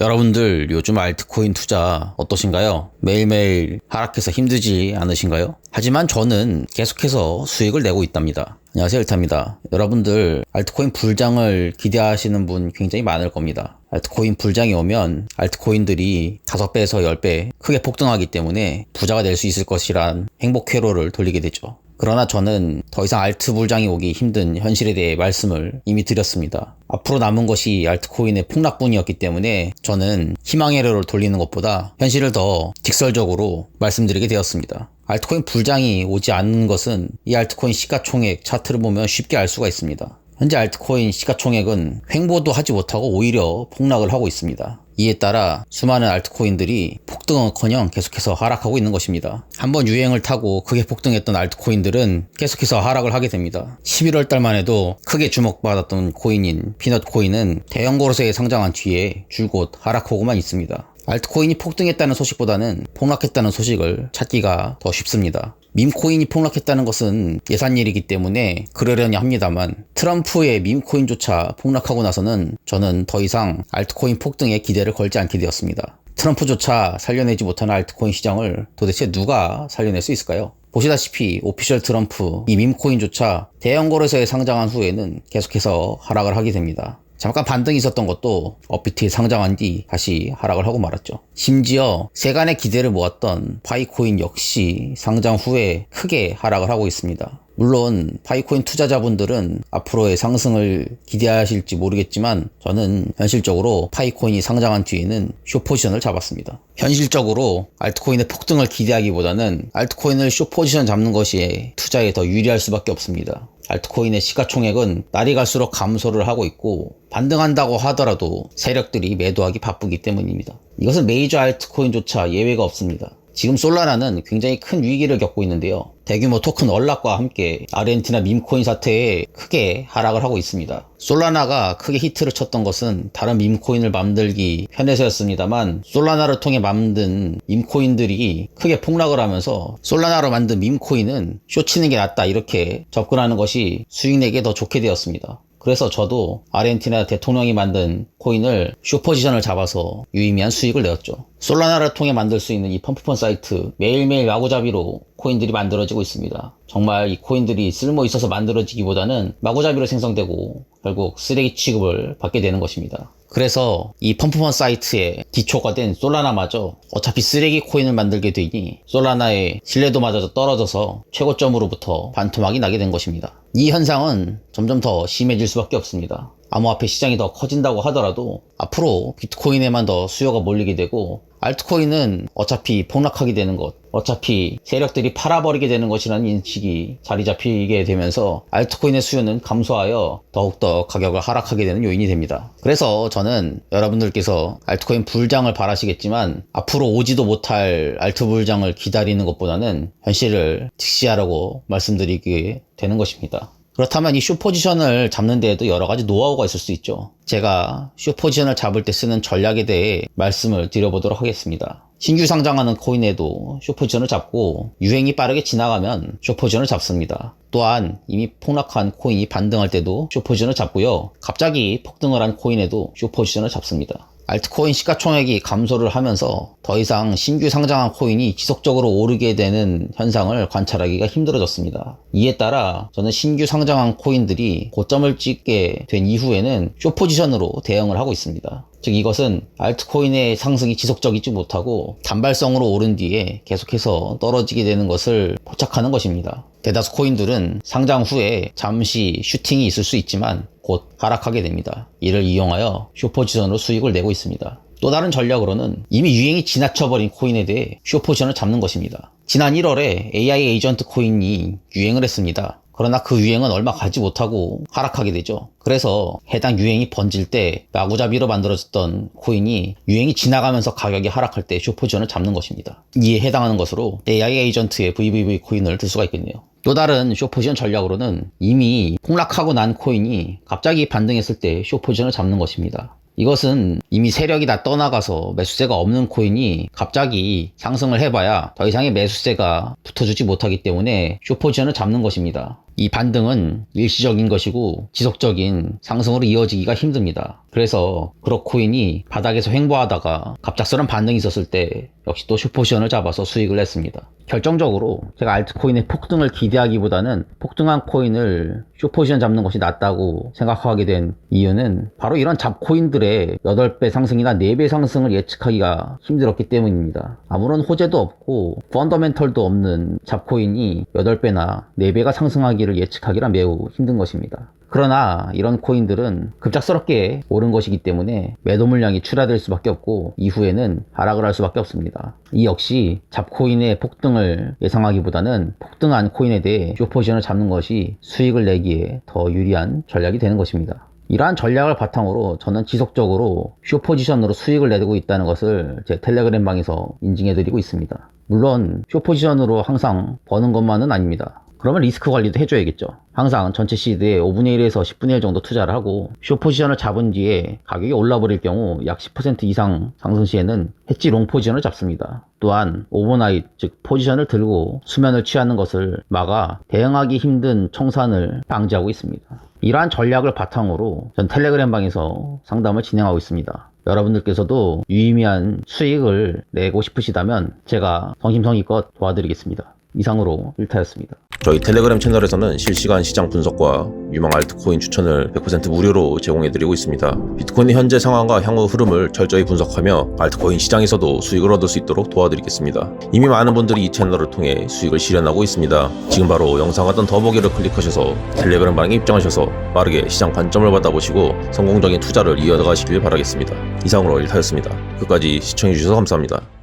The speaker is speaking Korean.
여러분들 요즘 알트코인 투자 어떠신가요? 매일매일 하락해서 힘들지 않으신가요? 하지만 저는 계속해서 수익을 내고 있답니다. 안녕하세요 일타입니다. 여러분들 알트코인 불장을 기대하시는 분 굉장히 많을 겁니다. 알트코인 불장이 오면 알트코인들이 5배에서 10배 크게 폭등하기 때문에 부자가 될 수 있을 것이란 행복 회로를 돌리게 되죠. 그러나 저는 더 이상 알트 불장이 오기 힘든 현실에 대해 말씀을 이미 드렸습니다. 앞으로 남은 것이 알트코인의 폭락뿐이었기 때문에 저는 희망의 료를 돌리는 것보다 현실을 더 직설적으로 말씀드리게 되었습니다. 알트코인 불장이 오지 않는 것은 이 알트코인 시가총액 차트를 보면 쉽게 알 수가 있습니다. 현재 알트코인 시가총액은 횡보도 하지 못하고 오히려 폭락을 하고 있습니다. 이에 따라 수많은 알트코인들이 폭등은커녕 계속해서 하락하고 있는 것입니다. 한번 유행을 타고 크게 폭등했던 알트코인들은 계속해서 하락을 하게 됩니다. 11월 달만 해도 크게 주목받았던 코인인 피넛 코인은 대형 거래소에 상장한 뒤에 줄곧 하락하고만 있습니다. 알트코인이 폭등했다는 소식보다는 폭락했다는 소식을 찾기가 더 쉽습니다. 밈코인이 폭락했다는 것은 예산일이기 때문에 그러려니 합니다만 트럼프의 밈코인조차 폭락하고 나서는 저는 더 이상 알트코인 폭등에 기대를 걸지 않게 되었습니다. 트럼프조차 살려내지 못하는 알트코인 시장을 도대체 누가 살려낼 수 있을까요? 보시다시피 오피셜 트럼프 이 밈코인조차 대형 거래소에 상장한 후에는 계속해서 하락을 하게 됩니다. 잠깐 반등이 있었던 것도 업비트에 상장한 뒤 다시 하락을 하고 말았죠. 심지어 세간의 기대를 모았던 파이코인 역시 상장 후에 크게 하락을 하고 있습니다. 물론 파이코인 투자자분들은 앞으로의 상승을 기대하실지 모르겠지만 저는 현실적으로 파이코인이 상장한 뒤에는 쇼포지션을 잡았습니다. 현실적으로 알트코인의 폭등을 기대하기보다는 알트코인을 쇼포지션 잡는 것이 투자에 더 유리할 수밖에 없습니다. 알트코인의 시가총액은 날이 갈수록 감소를 하고 있고 반등한다고 하더라도 세력들이 매도하기 바쁘기 때문입니다. 이것은 메이저 알트코인조차 예외가 없습니다. 지금 솔라나는 굉장히 큰 위기를 겪고 있는데요. 대규모 토큰 언락과 함께 아르헨티나 밈코인 사태에 크게 하락을 하고 있습니다. 솔라나가 크게 히트를 쳤던 것은 다른 밈코인을 만들기 편해서였습니다만 솔라나를 통해 만든 밈코인들이 크게 폭락을 하면서 솔라나로 만든 밈코인은 쇼치는 게 낫다 이렇게 접근하는 것이 수익 내기에 더 좋게 되었습니다. 그래서 저도 아르헨티나 대통령이 만든 코인을 슈퍼지션을 잡아서 유의미한 수익을 내었죠. 솔라나를 통해 만들 수 있는 이 펌프펀 사이트 매일매일 마구잡이로 코인들이 만들어지고 있습니다. 정말 이 코인들이 쓸모 있어서 만들어지기보다는 마구잡이로 생성되고 결국 쓰레기 취급을 받게 되는 것입니다. 그래서 이 펌프펀 사이트의 기초가 된 솔라나마저 어차피 쓰레기 코인을 만들게 되니 솔라나의 신뢰도마저 떨어져서 최고점으로부터 반토막이 나게 된 것입니다. 이 현상은 점점 더 심해질 수밖에 없습니다. 암호화폐 시장이 더 커진다고 하더라도 앞으로 비트코인에만 더 수요가 몰리게 되고 알트코인은 어차피 폭락하게 되는 것, 어차피 세력들이 팔아버리게 되는 것이라는 인식이 자리 잡히게 되면서 알트코인의 수요는 감소하여 더욱더 가격을 하락하게 되는 요인이 됩니다. 그래서 저는 여러분들께서 알트코인 불장을 바라시겠지만 앞으로 오지도 못할 알트 불장을 기다리는 것보다는 현실을 직시하라고 말씀드리게 되는 것입니다. 그렇다면 이 슈퍼지션을 잡는 데에도 여러 가지 노하우가 있을 수 있죠. 제가 슈퍼지션을 잡을 때 쓰는 전략에 대해 말씀을 드려보도록 하겠습니다. 신규 상장하는 코인에도 슈퍼지션을 잡고 유행이 빠르게 지나가면 슈퍼지션을 잡습니다. 또한 이미 폭락한 코인이 반등할 때도 슈퍼지션을 잡고요. 갑자기 폭등을 한 코인에도 슈퍼지션을 잡습니다. 알트코인 시가총액이 감소를 하면서 더 이상 신규 상장한 코인이 지속적으로 오르게 되는 현상을 관찰하기가 힘들어졌습니다. 이에 따라 저는 신규 상장한 코인들이 고점을 찍게 된 이후에는 쇼포지션으로 대응을 하고 있습니다. 즉 이것은 알트코인의 상승이 지속적이지 못하고 단발성으로 오른 뒤에 계속해서 떨어지게 되는 것을 포착하는 것입니다. 대다수 코인들은 상장 후에 잠시 슈팅이 있을 수 있지만 곧 하락하게 됩니다. 이를 이용하여 쇼포지션으로 수익을 내고 있습니다. 또 다른 전략으로는 이미 유행이 지나쳐버린 코인에 대해 쇼포지션을 잡는 것입니다. 지난 1월에 AI 에이전트 코인이 유행을 했습니다. 그러나 그 유행은 얼마 가지 못하고 하락하게 되죠. 그래서 해당 유행이 번질 때 마구잡이로 만들어졌던 코인이 유행이 지나가면서 가격이 하락할 때 쇼포지션을 잡는 것입니다. 이에 해당하는 것으로 AI 에이전트의 VVV 코인을 들 수가 있겠네요. 또 다른 쇼포지션 전략으로는 이미 폭락하고 난 코인이 갑자기 반등했을 때 쇼포지션을 잡는 것입니다. 이것은 이미 세력이 다 떠나가서 매수세가 없는 코인이 갑자기 상승을 해봐야 더 이상의 매수세가 붙어주지 못하기 때문에 쇼포지션을 잡는 것입니다. 이 반등은 일시적인 것이고 지속적인 상승으로 이어지기가 힘듭니다. 그래서 그로코인이 바닥에서 횡보하다가 갑작스런 반등이 있었을 때 역시 또 슈퍼시전을 잡아서 수익을 냈습니다. 결정적으로 제가 알트코인의 폭등을 기대하기보다는 폭등한 코인을 슈퍼시전 잡는 것이 낫다고 생각하게 된 이유는 바로 이런 잡코인들의 8배 상승이나 4배 상승을 예측하기가 힘들었기 때문입니다. 아무런 호재도 없고 펀더멘털도 없는 잡코인이 8배나 4배가 상승하기를 예측하기란 매우 힘든 것입니다. 그러나 이런 코인들은 급작스럽게 오른 것이기 때문에 매도 물량이 출하될 수밖에 없고 이후에는 하락을 할 수밖에 없습니다. 이 역시 잡코인의 폭등을 예상하기보다는 폭등한 코인에 대해 쇼포지션을 잡는 것이 수익을 내기에 더 유리한 전략이 되는 것입니다. 이러한 전략을 바탕으로 저는 지속적으로 쇼포지션으로 수익을 내고 있다는 것을 제 텔레그램 방에서 인증해드리고 있습니다. 물론 쇼포지션으로 항상 버는 것만은 아닙니다. 그러면 리스크 관리도 해줘야겠죠. 항상 전체 시드의 5분의 1에서 10분의 1 정도 투자를 하고 쇼 포지션을 잡은 뒤에 가격이 올라버릴 경우 약 10% 이상 상승 시에는 해지 롱 포지션을 잡습니다. 또한 오버나잇 즉 포지션을 들고 수면을 취하는 것을 막아 대응하기 힘든 청산을 방지하고 있습니다. 이러한 전략을 바탕으로 전 텔레그램 방에서 상담을 진행하고 있습니다. 여러분들께서도 유의미한 수익을 내고 싶으시다면 제가 성심성의껏 도와드리겠습니다. 이상으로 1타였습니다. 저희 텔레그램 채널에서는 실시간 시장 분석과 유망 알트코인 추천을 100% 무료로 제공해드리고 있습니다. 비트코인의 현재 상황과 향후 흐름을 철저히 분석하며 알트코인 시장에서도 수익을 얻을 수 있도록 도와드리겠습니다. 이미 많은 분들이 이 채널을 통해 수익을 실현하고 있습니다. 지금 바로 영상 하단 더보기를 클릭하셔서 텔레그램 방에 입장하셔서 빠르게 시장 관점을 받아보시고 성공적인 투자를 이어가시길 바라겠습니다. 이상으로 1타였습니다. 끝까지 시청해주셔서 감사합니다.